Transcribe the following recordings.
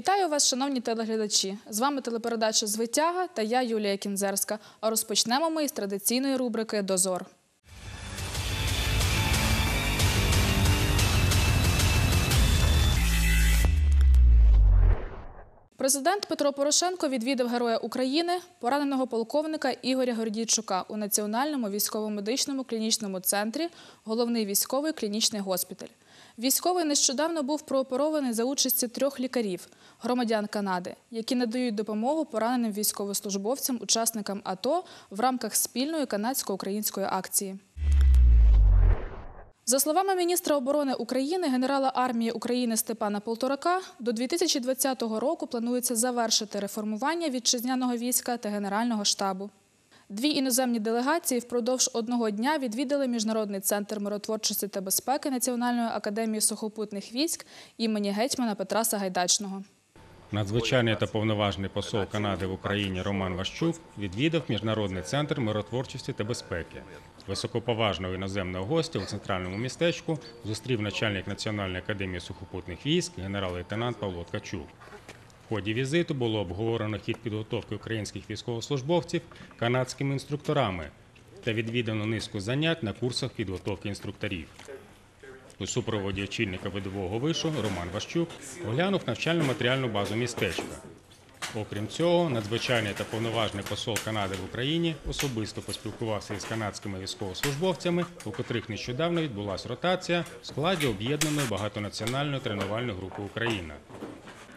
Вітаю вас, шановні телеглядачі. З вами телепередача Звитяга та я Юлія Кінзерська. А розпочнемо ми із традиційної рубрики Дозор. Президент Петро Порошенко відвідав Героя України, пораненого полковника Ігоря Гордійчука у Національному військово-медичному клінічному центрі, головний військовий клінічний госпіталь. Військовий нещодавно був прооперований за участі трьох лікарів, громадян Канади, які надають допомогу пораненим військовослужбовцям, учасникам АТО в рамках спільної канадсько-української акції. За словами міністра оборони України, генерала армії України Степана Полторака, до 2020 року планується завершити реформування вітчизняного війська та Генерального штабу. Дві іноземні делегації впродовж одного дня відвідали Міжнародний центр миротворчості та безпеки Національної академії сухопутних військ імені гетьмана Петра Сагайдачного. Надзвичайний та повноважний посол Канади в Україні Роман Ващук відвідав Міжнародний центр миротворчості та безпеки. Високоповажного іноземного гостя у центральному містечку зустрів начальник Національної академії сухопутних військ генерал-лейтенант Павло Ткачук. В ході візиту було обговорено хід підготовки українських військовослужбовців канадськими інструкторами та відвідано низку занять на курсах підготовки інструкторів. У супроводі очільника видового вишу Роман Ващук оглянув навчально-матеріальну базу містечка. Окрім цього, надзвичайний та повноважний посол Канади в Україні особисто поспілкувався із канадськими військовослужбовцями, у котрих нещодавно відбулася ротація в складі об'єднаної багатонаціональної тренувальної групи Україна.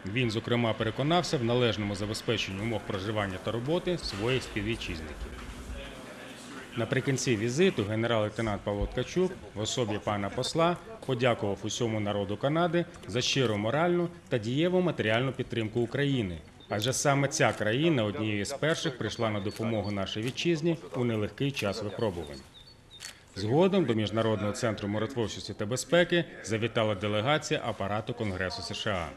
Він, зокрема, переконався в належному забезпеченні умов проживання та роботи своїх співвітчизників. Наприкінці візиту генерал-лейтенант Павло Ткачук в особі пана посла подякував усьому народу Канади за щиру моральну та дієву матеріальну підтримку України. Адже саме ця країна однією з перших прийшла на допомогу нашій вітчизні у нелегкий час випробувань. Згодом до Міжнародного центру миротворчості та безпеки завітала делегація апарату Конгресу США.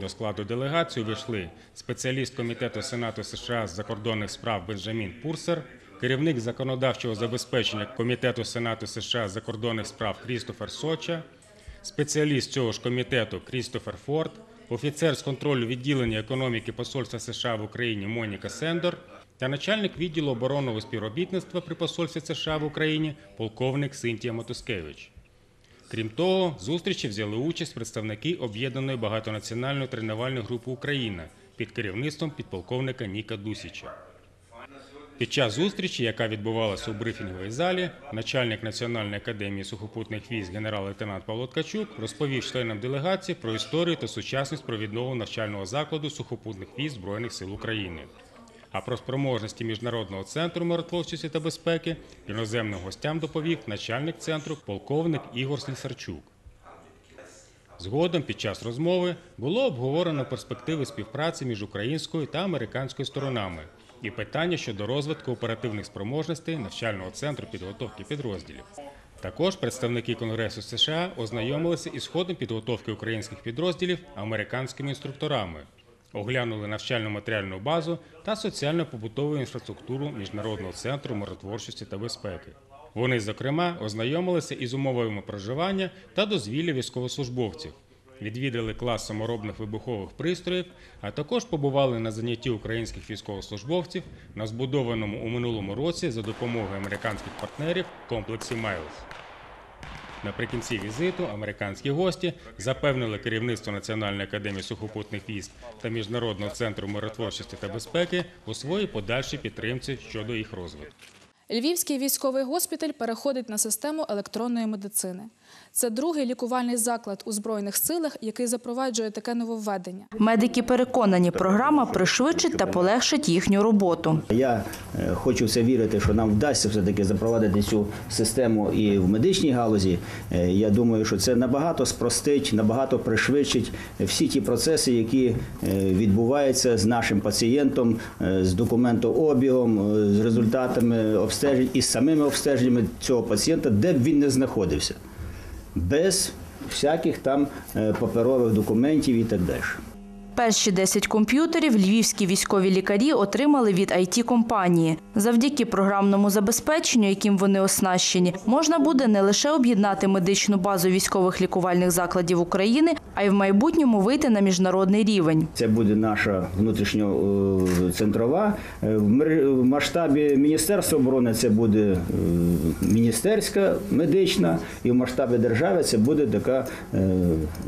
До складу делегації увійшли спеціаліст комітету Сенату США з закордонних справ Бенджамін Пурсер, керівник законодавчого забезпечення комітету Сенату США закордонних справ Крістофер Соча, спеціаліст цього ж комітету Крістофер Форд, офіцер з контролю відділення економіки Посольства США в Україні Моніка Сендор та начальник відділу оборонного співробітництва при посольстві США в Україні полковник Синтія Мотускевич. Крім того, в зустрічі взяли участь представники об'єднаної багатонаціональної тренувальної групи Україна під керівництвом підполковника Ніка Дусіча. Під час зустрічі, яка відбувалася у брифінговій залі, начальник Національної академії сухопутних військ генерал-лейтенант Павло Ткачук розповів членам делегації про історію та сучасність провідного навчального закладу сухопутних військ Збройних сил України. А про спроможності Міжнародного центру миротворчості та безпеки іноземним гостям доповів начальник центру полковник Ігор Слісарчук. Згодом під час розмови було обговорено перспективи співпраці між українською та американською сторонами і питання щодо розвитку оперативних спроможностей навчального центру підготовки підрозділів. Також представники Конгресу США ознайомилися із ходом підготовки українських підрозділів американськими інструкторами, оглянули навчальну матеріальну базу та соціально-побутову інфраструктуру Міжнародного центру миротворчості та безпеки. Вони, зокрема, ознайомилися із умовами проживання та дозвілля військовослужбовців, відвідали клас саморобних вибухових пристроїв, а також побували на занятті українських військовослужбовців на збудованому у минулому році за допомогою американських партнерів комплексі Майлз. Наприкінці візиту американські гості запевнили керівництво Національної академії сухопутних військ та Міжнародного центру миротворчості та безпеки у своїй подальшій підтримці щодо їх розвитку. Львівський військовий госпіталь переходить на систему електронної медицини. Це другий лікувальний заклад у Збройних силах, який запроваджує таке нововведення. Медики переконані, програма пришвидшить та полегшить їхню роботу. Я е, хочу в це вірити, що нам вдасться все-таки запровадити цю систему і в медичній галузі. Е, Я думаю, що це набагато спростить, набагато пришвидшить всі ті процеси, які е, відбуваються з нашим пацієнтом, з документообігом, з результатами обстежень і самими обстеженнями цього пацієнта, де б він не знаходився, без всяких там е, паперових документів і так далі. Перші 10 комп'ютерів львівські військові лікарі отримали від it компанії Завдяки програмному забезпеченню, яким вони оснащені, можна буде не лише об'єднати медичну базу військових лікувальних закладів України, а й в майбутньому вийти на міжнародний рівень. Це буде наша внутрішньоцентрова. Е, В мер- масштабі Міністерства оборони це буде е, міністерська медична, і в масштабі держави це буде така е,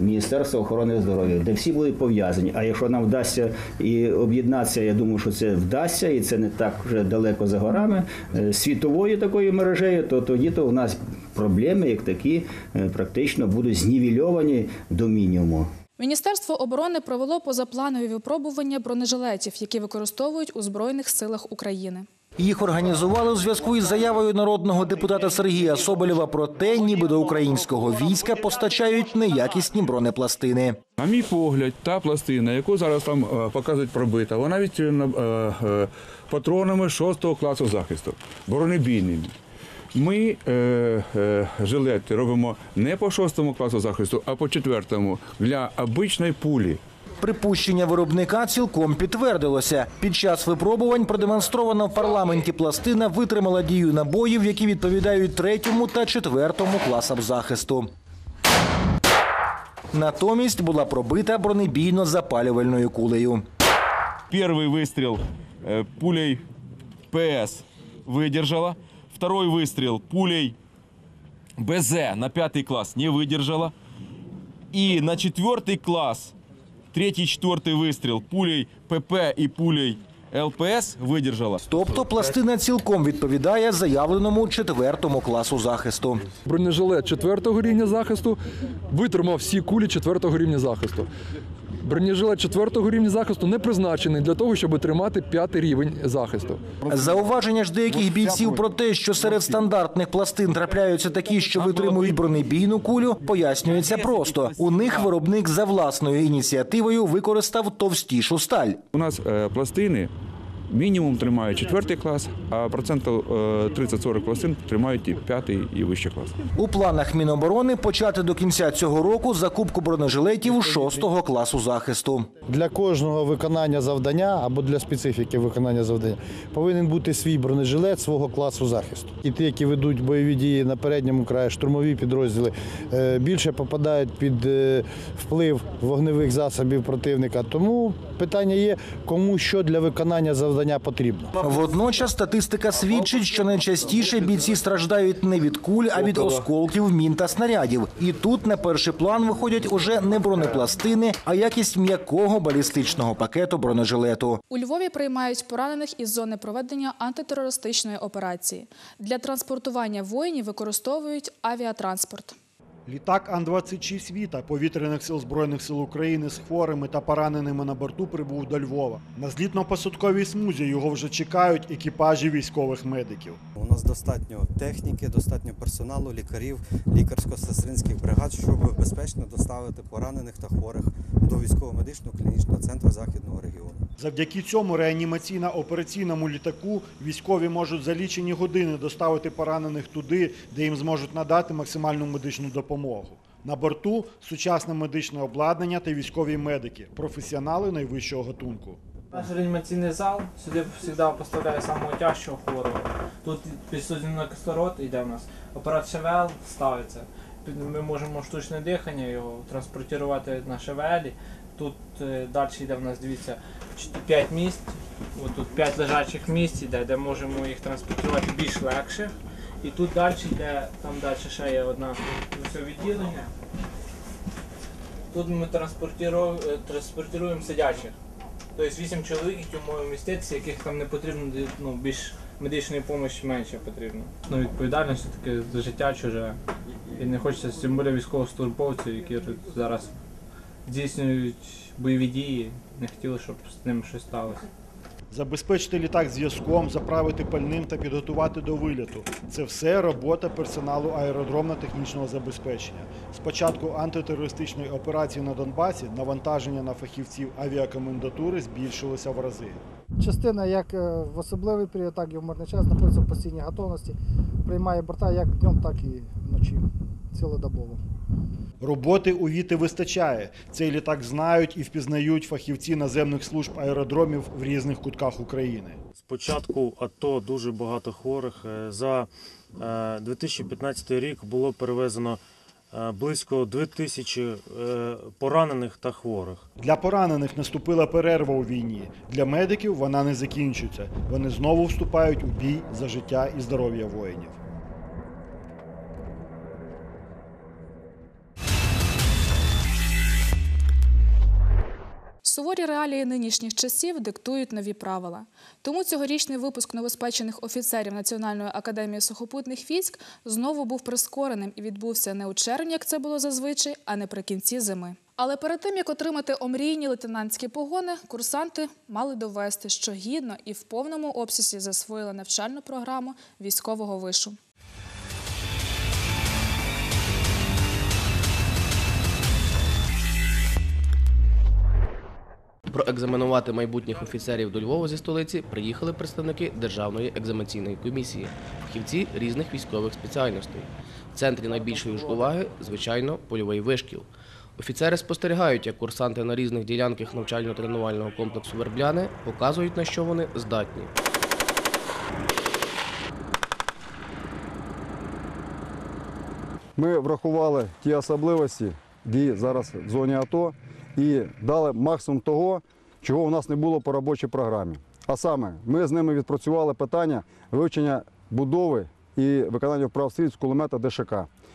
Міністерство охорони здоров'я, де всі будуть пов'язані. А якщо нам вдасться і об'єднатися, я думаю, що це вдасться, і це не так вже далеко за горами е, світовою такою мережею, то тоді то у нас проблеми як такі е, практично будуть знівельовані до мінімуму. Міністерство оборони провело позапланові випробування бронежилетів, які використовують у Збройних силах України. Їх організували у зв'язку із заявою народного депутата Сергія Соболєва про те, ніби до українського війська постачають неякісні бронепластини. На мій погляд, та пластина, яку зараз там е, показують пробита, вона відтінена е, е, патронами 6 класу захисту, бронебійними. Ми е, е, жилети робимо не по 6 класу захисту, а по 4 для обичної пулі. Припущення виробника цілком підтвердилося. Під час випробувань продемонстрована в парламенті пластина витримала дію набоїв, які відповідають третьому та четвертому класам захисту. Натомість була пробита бронебійно-запалювальною кулею. Первый выстрел э, пулей ПС выдержала. Второй выстрел пулей БЗ на пятый класс не выдержала. И на четвертый класс, третий, четвертый выстрел пулей ПП и пулей ЛПС выдержала. Тобто пластина цілком відповідає заявленому четвертому класу захисту. Бронежилет четвертого рівня захисту витримав всі кулі четвертого рівня захисту. Бронежилет четвертого рівня захисту не призначений для того, щоб тримати п'ятий рівень захисту. Зауваження ж деяких бійців про те, що серед стандартних пластин трапляються такі, що витримують бронебійну кулю, пояснюється просто. У них виробник за власною ініціативою використав товстішу сталь. У нас е, пластини мінімум тримають 4 клас, а процентів е, 30-40 пластин тримають і 5 і вище клас. У планах Міноборони почати до кінця цього року закупку бронежилетів шостого класу захисту. Для кожного виконання завдання або для специфіки виконання завдання повинен бути свій бронежилет свого класу захисту. І ті, які ведуть бойові дії на передньому краї, штурмові підрозділи, е, більше попадають під е, вплив вогневих засобів противника. Тому питання є, кому що для виконання завдання потрібно. Водночас статистика свідчить, що найчастіше бійці страждають не від куль, а від осколків мін та снарядів. І тут на перший план виходять уже не бронепластини, а якість м'якого балістичного пакету бронежилету. У Львові приймають поранених із зони проведення антитерористичної операції. Для транспортування воїнів використовують авіатранспорт. Літак Ан-26 Віта повітряних сил Збройних сил України з хворими та пораненими на борту прибув до Львова. На злітно-посадковій смузі його вже чекають екіпажі військових медиків. У нас достатньо техніки, достатньо персоналу, лікарів, лікарсько-сестринських бригад, щоб безпечно доставити поранених та хворих до військово-медичного клінічного центру західного регіону. Завдяки цьому реанімаційно-операційному літаку військові можуть за лічені години доставити поранених туди, де їм зможуть надати максимальну медичну допомогу. На борту сучасне медичне обладнання та військові медики, професіонали найвищого гатунку. Наш реанімаційний зал сюди завжди поставляє самого тяжчого хворого. Тут підсудний кислород йде в нас. Апарат ШВЛ ставиться. Ми можемо штучне дихання його транспортувати на ШВЛі. Тут е, далі йде в нас, дивіться, 5 місць. От тут 5 лежачих місць йде, де можемо їх транспортувати більш легше. І тут далі йде, там далі ще є ось відділення. Тут ми транспортуємо, транспортуємо сидячих. Тобто 8 чоловік, які можуть вміститися, яких там не потрібно ну, більш медичної допомоги менше потрібно. Ну, відповідальність таке за життя чуже. І не хочеться тим більше військовослужбовців, які тут зараз здійснюють бойові дії, не хотіли, щоб з ним щось сталося. Забезпечити літак зв'язком, заправити пальним та підготувати до виліту. Це все робота персоналу аеродромно-технічного забезпечення. З початку антитерористичної операції на Донбасі навантаження на фахівців авіакомендатури збільшилося в рази. Частина як е, в особливий період, так і в мирний час знаходиться в постійній готовності, приймає борта як днем, так і вночі, цілодобово. Роботи у Віти вистачає. Цей літак знають і впізнають фахівці наземних служб аеродромів в різних кутках України. З початку АТО дуже багато хворих. Е, За е, 2015 рік було перевезено е, близько 2000 е, поранених та хворих. Для поранених наступила перерва у війні. Для медиків вона не закінчується. Вони знову вступають у бій за життя і здоров'я воїнів. Суворі реалії нинішніх часів диктують нові правила. Тому цьогорічний випуск новоспечених офіцерів Національної академії сухопутних військ знову був прискореним і відбувся не у червні, як це було зазвичай, а наприкінці зими. Але перед тим як отримати омрійні лейтенантські погони, курсанти мали довести, що гідно і в повному обсязі засвоїли навчальну програму військового вишу. Проекзаменувати майбутніх офіцерів до Львова зі столиці приїхали представники Державної екзаменаційної комісії, фахівці різних військових спеціальностей. В центрі найбільшої ж уваги, звичайно, польовий вишкіл. Офіцери спостерігають, як курсанти на різних ділянках навчально-тренувального комплексу Вербляни показують, на що вони здатні. Ми врахували ті особливості дій зараз в зоні АТО і дали максимум того, чого у нас не було по робочій програмі. А саме, ми з ними відпрацювали питання вивчення будови і виконання вправ стрільб з кулемета ДШК,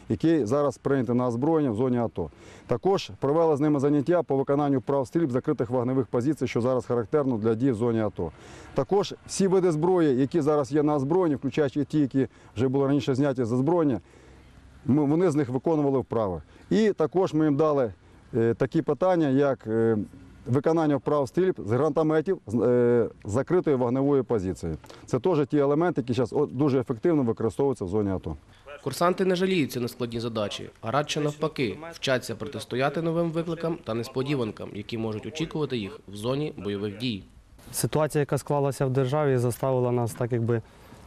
який зараз прийнятий на озброєння в зоні АТО. Також провели з ними заняття по виконанню вправ стрільб закритих вогневих позицій, що зараз характерно для дій в зоні АТО. Також всі види зброї, які зараз є на озброєнні, включаючи ті, які вже були раніше зняті з озброєння, вони з них виконували вправи. І також ми їм дали такі питання, як е, виконання вправ стрільб з гранатометів з е, закритої вогневої позиції. Це теж ті елементи, які зараз дуже ефективно використовуються в зоні АТО. Курсанти не жаліються на складні задачі, а радше навпаки, вчаться протистояти новим викликам та несподіванкам, які можуть очікувати їх в зоні бойових дій. Ситуація, яка склалася в державі, заставила нас так якби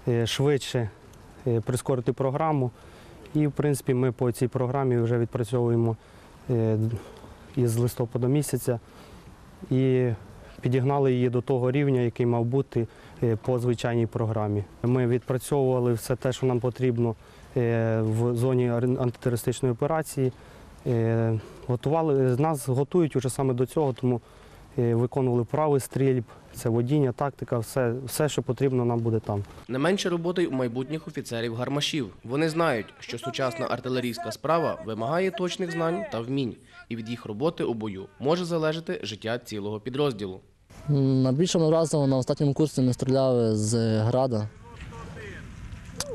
е, швидше е, прискорити програму. І, в принципі, ми по цій програмі вже відпрацьовуємо е, із листопада місяця і підігнали її до того рівня, який мав бути е, по звичайній програмі. Ми відпрацьовували все те, що нам потрібно е, в зоні антитерористичної операції. Е, Готували, нас готують уже саме до цього, тому виконували вправи стрільб, це водіння, тактика, все, все, що потрібно, нам буде там. Не менше роботи у майбутніх офіцерів гармашів. Вони знають, що сучасна артилерійська справа вимагає точних знань та вмінь, і від їх роботи у бою може залежати життя цілого підрозділу. Найбільшим разом на останньому курсі ми стріляли з града.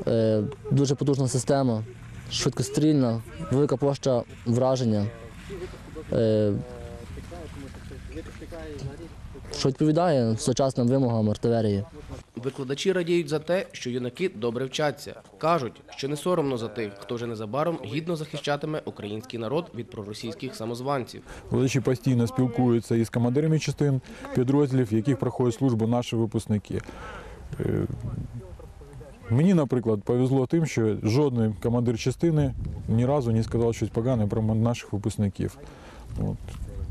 Е, Дуже потужна система, швидкострільна, велика площа враження. Що відповідає сучасним вимогам артилерії. Викладачі радіють за те, що юнаки добре вчаться. Кажуть, що не соромно за тих, хто вже незабаром гідно захищатиме український народ від проросійських самозванців. Викладачі постійно спілкуються із командирами частин підрозділів, в яких проходять службу наші випускники. Е, Мені, наприклад, повезло тим, що жодний командир частини ні разу не сказав щось погане про наших випускників. От.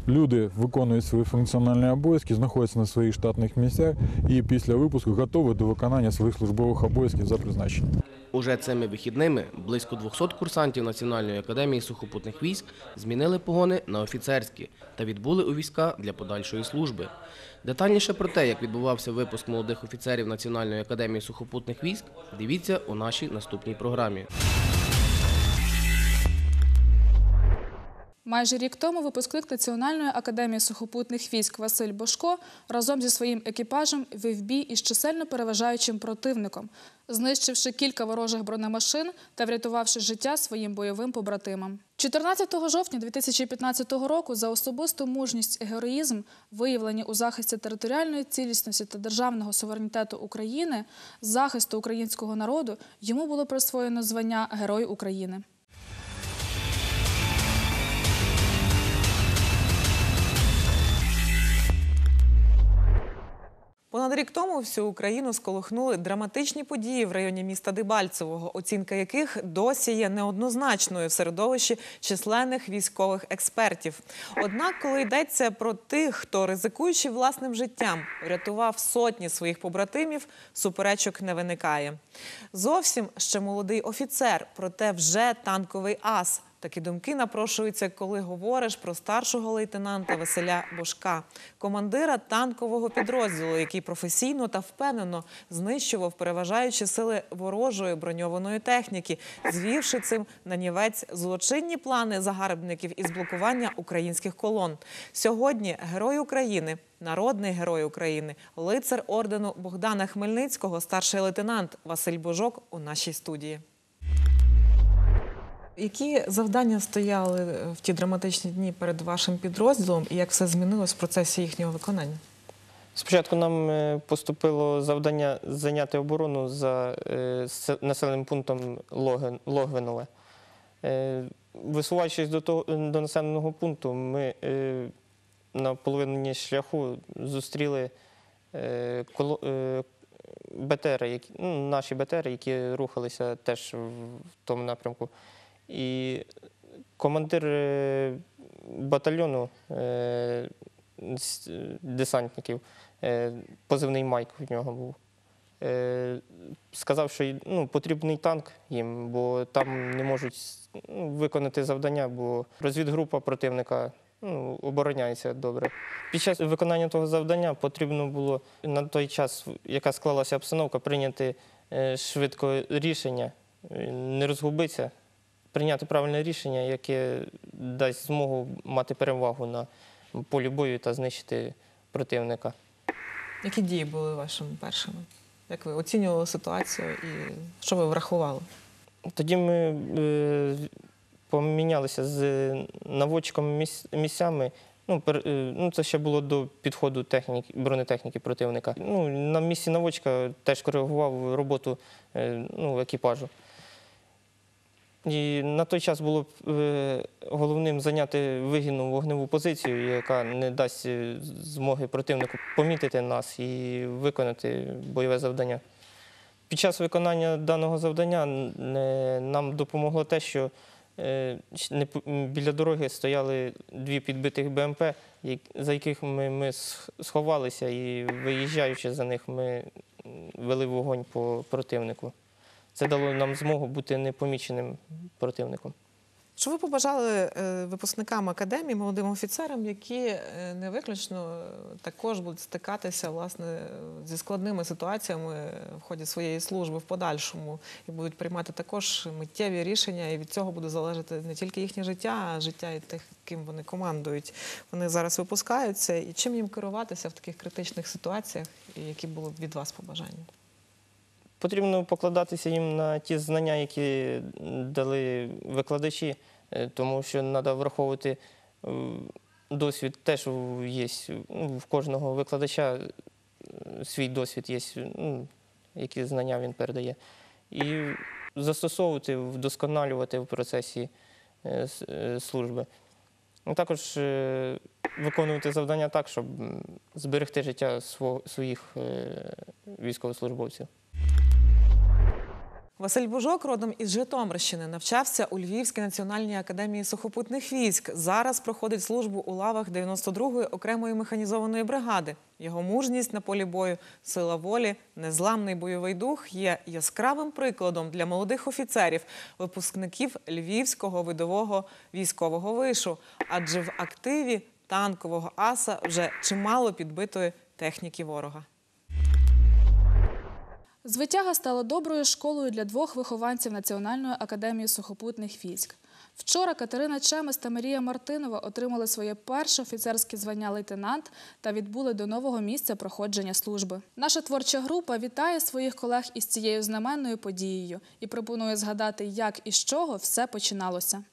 Люди виконують свої функціональні обов'язки, знаходяться на своїх штатних місцях і після випуску готові до виконання своїх службових обов'язків за призначенням. Уже цими вихідними близько 200 курсантів Національної академії сухопутних військ змінили погони на офіцерські та відбули у війська для подальшої служби. Детальніше про те, як відбувався випуск молодих офіцерів Національної академії сухопутних військ, дивіться у нашій наступній програмі. Майже рік тому випускник Національної академії сухопутних військ Василь Бошко разом зі своїм екіпажем вів бій із чисельно переважаючим противником, знищивши кілька ворожих бронемашин та врятувавши життя своїм бойовим побратимам. 14 жовтня 2015 року за особисту мужність і героїзм, виявлені у захисті територіальної цілісності та державного суверенітету України, захисту українського народу, йому було присвоєно звання Герой України. Понад рік тому всю Україну сколихнули драматичні події в районі міста Дебальцевого, оцінка яких досі є неоднозначною в середовищі численних військових експертів. Однак, коли йдеться про тих, хто ризикуючи власним життям, врятував сотні своїх побратимів, суперечок не виникає. Зовсім ще молодий офіцер, проте вже танковий ас. Такі думки напрошуються, коли говориш про старшого лейтенанта Василя Бошка, командира танкового підрозділу, який професійно та впевнено знищував переважаючі сили ворожої броньованої техніки, звівши цим на нівець злочинні плани загарбників із блокування українських колон. Сьогодні герой України. Народний герой України, лицар ордену Богдана Хмельницького, старший лейтенант Василь Божок у нашій студії. Які завдання стояли в ті драматичні дні перед вашим підрозділом і як все змінилось в процесі їхнього виконання? Спочатку нам е, поступило завдання зайняти оборону за е, населеним пунктом Логвинове. Е, Висуваючись до, того, до населеного пункту, ми е, на половині шляху зустріли е, е, які, ну, наші БТРи, які рухалися теж в тому напрямку. І командир е, батальйону е, десантників, е, позивний Майк в нього був. Сказав, що ну, потрібний танк їм, бо там не можуть ну, виконати завдання, бо розвідгрупа противника ну, обороняється добре. Під час виконання того завдання потрібно було на той час, яка склалася обстановка, прийняти швидко рішення, не розгубитися, прийняти правильне рішення, яке дасть змогу мати перевагу на полі бою та знищити противника. Які дії були вашими першими? Як ви оцінювали ситуацію і що ви врахували? Тоді ми е, помінялися з наводчиком міс- місцями. Ну, пер, е, ну, це ще було до підходу техніки, бронетехніки противника. Ну, на місці наводчика теж коригував роботу е, ну, екіпажу. І на той час було е, головним зайняти вигідну вогневу позицію, яка не дасть е, змоги противнику помітити нас і виконати бойове завдання. Під час виконання даного завдання нам допомогло те, що е, біля дороги стояли дві підбитих БМП, за яких ми, ми сховалися, і виїжджаючи за них, ми вели вогонь по противнику. Це дало нам змогу бути непоміченим противником. Що ви побажали е, випускникам академії, молодим офіцерам, які е, не виключно також будуть стикатися власне зі складними ситуаціями в ході своєї служби в подальшому і будуть приймати також миттєві рішення, і від цього буде залежати не тільки їхнє життя, а життя і тих, ким вони командують. Вони зараз випускаються, і чим їм керуватися в таких критичних ситуаціях, які були б від вас побажання? Потрібно покладатися їм на ті знання, які дали викладачі, е, тому що треба враховувати е, досвід теж є ну, в кожного викладача е, свій досвід є, ну, які знання він передає. І застосовувати, вдосконалювати в процесі служби. Ну, також виконувати завдання так, щоб зберегти життя своїх військовослужбовців. Василь Бужок, родом із Житомирщини, навчався у Львівській національній академії сухопутних військ. Зараз проходить службу у лавах 92-ї окремої механізованої бригади. Його мужність на полі бою, сила волі, незламний бойовий дух є яскравим прикладом для молодих офіцерів, випускників Львівського видового військового вишу. Адже в активі танкового аса вже чимало підбитої техніки ворога. Звитяга стала доброю школою для двох вихованців Національної академії сухопутних військ. Вчора Катерина Чемес та Марія Мартинова отримали своє перше офіцерське звання лейтенант та відбули до нового місця проходження служби. Наша творча група вітає своїх колег із цією знаменною подією і пропонує згадати, як і з чого все починалося.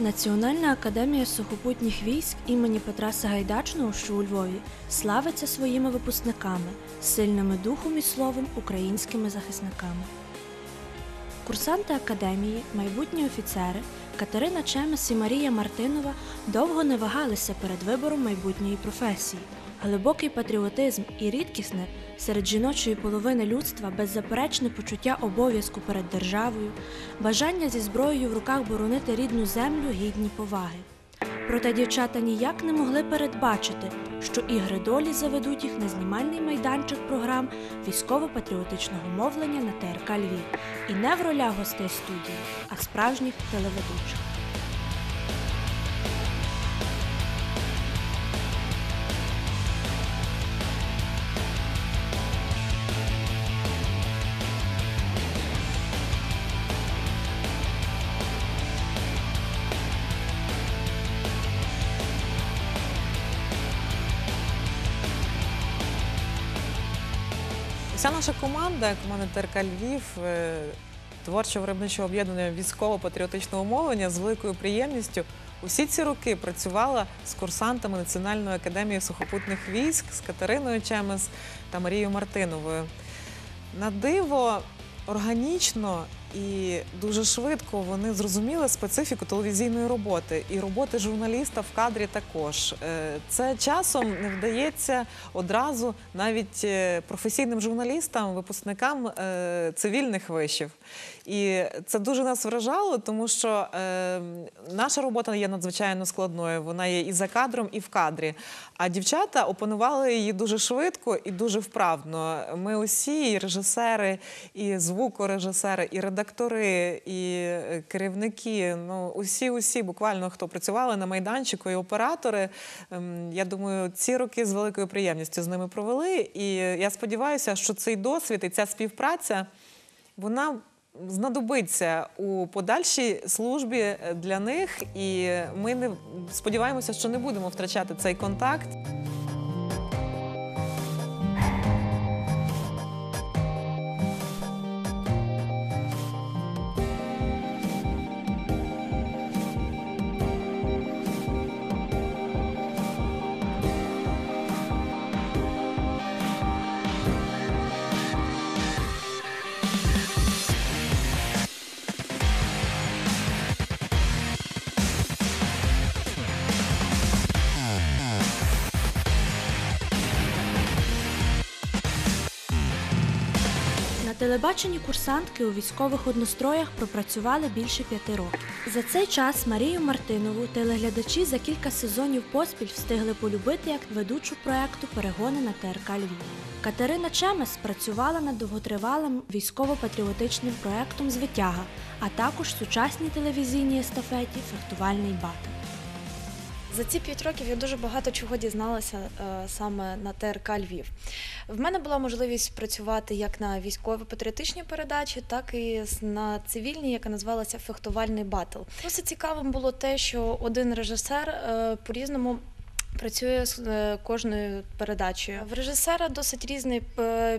Національна академія сухопутніх військ імені Петра Сагайдачного, що у Львові, славиться своїми випускниками, сильними духом і словом українськими захисниками. Курсанти академії, майбутні офіцери Катерина Чемес і Марія Мартинова довго не вагалися перед вибором майбутньої професії. Глибокий патріотизм і рідкісне серед жіночої половини людства беззаперечне почуття обов'язку перед державою, бажання зі зброєю в руках боронити рідну землю гідні поваги. Проте дівчата ніяк не могли передбачити, що ігри долі заведуть їх на знімальний майданчик програм військово-патріотичного мовлення на ТРК Львів і не в ролях гостей студії, а справжніх телеведучих. Наша команда, команда ТРК Львів, е, творчо виробничого об'єднання військово-патріотичного мовлення з великою приємністю усі ці роки працювала з курсантами Національної академії сухопутних військ з Катериною Чемес та Марією Мартиновою. На диво органічно і дуже швидко вони зрозуміли специфіку телевізійної роботи і роботи журналіста в кадрі також. Е, Це часом не вдається одразу навіть е, професійним журналістам, випускникам е, цивільних вишів. І це дуже нас вражало, тому що е, наша робота є надзвичайно складною. Вона є і за кадром, і в кадрі. А дівчата опанували її дуже швидко і дуже вправно. Ми усі, і режисери, і звукорежисери, і редактори, і е, керівники. Ну, усі, усі, буквально хто працювали на майданчику, і оператори. Ем, Я думаю, ці роки з великою приємністю з ними провели. І я сподіваюся, що цей досвід і ця співпраця вона знадобиться у подальшій службі для них, і ми не сподіваємося, що не будемо втрачати цей контакт. На курсантки у військових одностроях пропрацювали більше п'яти років. За цей час Марію Мартинову телеглядачі за кілька сезонів поспіль встигли полюбити як ведучу проекту Перегони на ТРК Львів. Катерина Чемес працювала над довготривалим військово-патріотичним проектом Звитяга, а також сучасній телевізійній естафеті Фехтувальний батл. За ці п'ять років я дуже багато чого дізналася е, саме на ТРК Львів. В мене була можливість працювати як на військово-патріотичній передачі, так і на цивільній, яка називалася Фехтувальний батл. Досить цікавим було те, що один режисер е, по-різному. Працює з е, кожною передачею. В режисера досить різний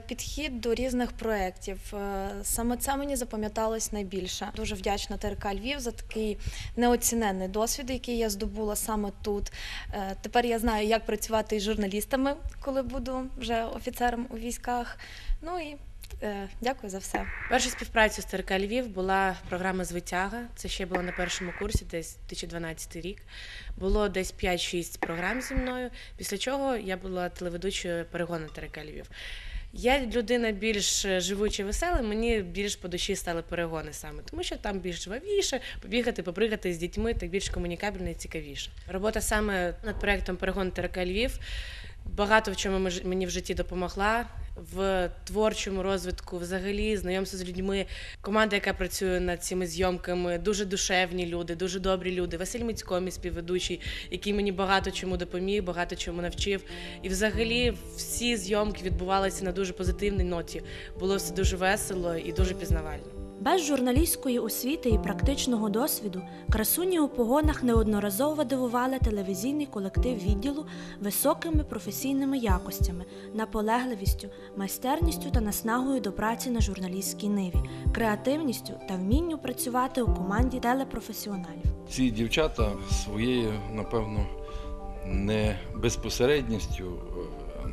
підхід до різних проєктів. Е, Саме це мені запам'яталось найбільше. Дуже вдячна ТРК Львів за такий неоціненний досвід, який я здобула саме тут. Е, Тепер я знаю, як працювати із журналістами, коли буду вже офіцером у військах. Ну і дякую за все. Перша співпраця з ТРК Львів була програма Звитяга. Це ще було на першому курсі, десь 2012 рік. Було десь 5-6 програм зі мною. Після чого я була телеведучою перегону ТРК Львів. Я людина більш живуча, весела, мені більш по душі стали перегони саме, тому що там більш жвавіше, побігати, попригати з дітьми, так більш комунікабельно і цікавіше. Робота саме над проектом Перегон ТРК Львів багато в чому мені в житті допомогла. В творчому розвитку, взагалі, знайомство з людьми. Команда, яка працює над цими зйомками, дуже душевні люди, дуже добрі люди. Василь Мицько, мій співведучий, який мені багато чому допоміг, багато чому навчив. І взагалі всі зйомки відбувалися на дуже позитивній ноті. Було все дуже весело і дуже пізнавально. Без журналістської освіти і практичного досвіду красуні у погонах неодноразово дивували телевізійний колектив відділу високими професійними якостями, наполегливістю, майстерністю та наснагою до праці на журналістській ниві, креативністю та вмінню працювати у команді телепрофесіоналів. Ці дівчата своєю, напевно, не безпосередністю,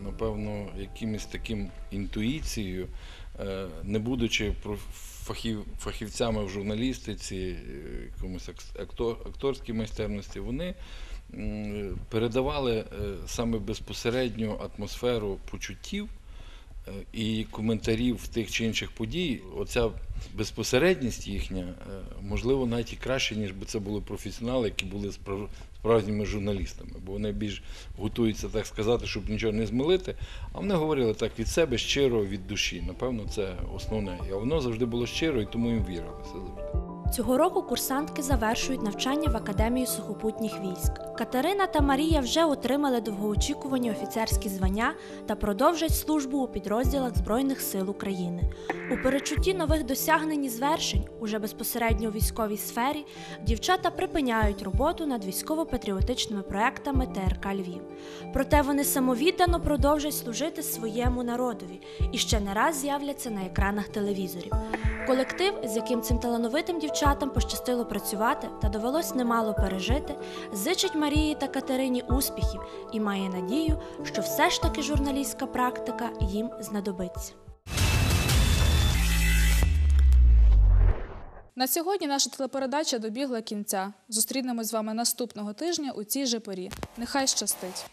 напевно, якимось таким інтуїцією е, не будучи проф- фахів, фахівцями в журналістиці, е, якомусь актор, акторській майстерності, вони передавали е, саме безпосередню атмосферу почуттів е, і коментарів тих чи інших подій. Оця безпосередність їхня, можливо, навіть і краще, ніж би це були професіонали, які були справжніми журналістами, бо вони більш готуються так сказати, щоб нічого не змилити. А вони говорили так від себе щиро, від душі. Напевно, це основне. І воно завжди було щиро, і тому їм вірилося завжди. Цього року курсантки завершують навчання в Академії сухопутніх військ. Катерина та Марія вже отримали довгоочікувані офіцерські звання та продовжать службу у підрозділах Збройних сил України. У перечутті нових досягнень і звершень, уже безпосередньо у військовій сфері, дівчата припиняють роботу над військово-патріотичними проектами ТРК Львів. Проте вони самовіддано продовжать служити своєму народові і ще не раз з'являться на екранах телевізорів. Колектив, з яким цим талановитим дівчатам пощастило працювати та довелось немало пережити, зичить Марії та Катерині успіхів і має надію, що все ж таки журналістська практика їм знадобиться. На сьогодні наша телепередача добігла кінця. Зустрінемось з вами наступного тижня у цій же порі. Нехай щастить!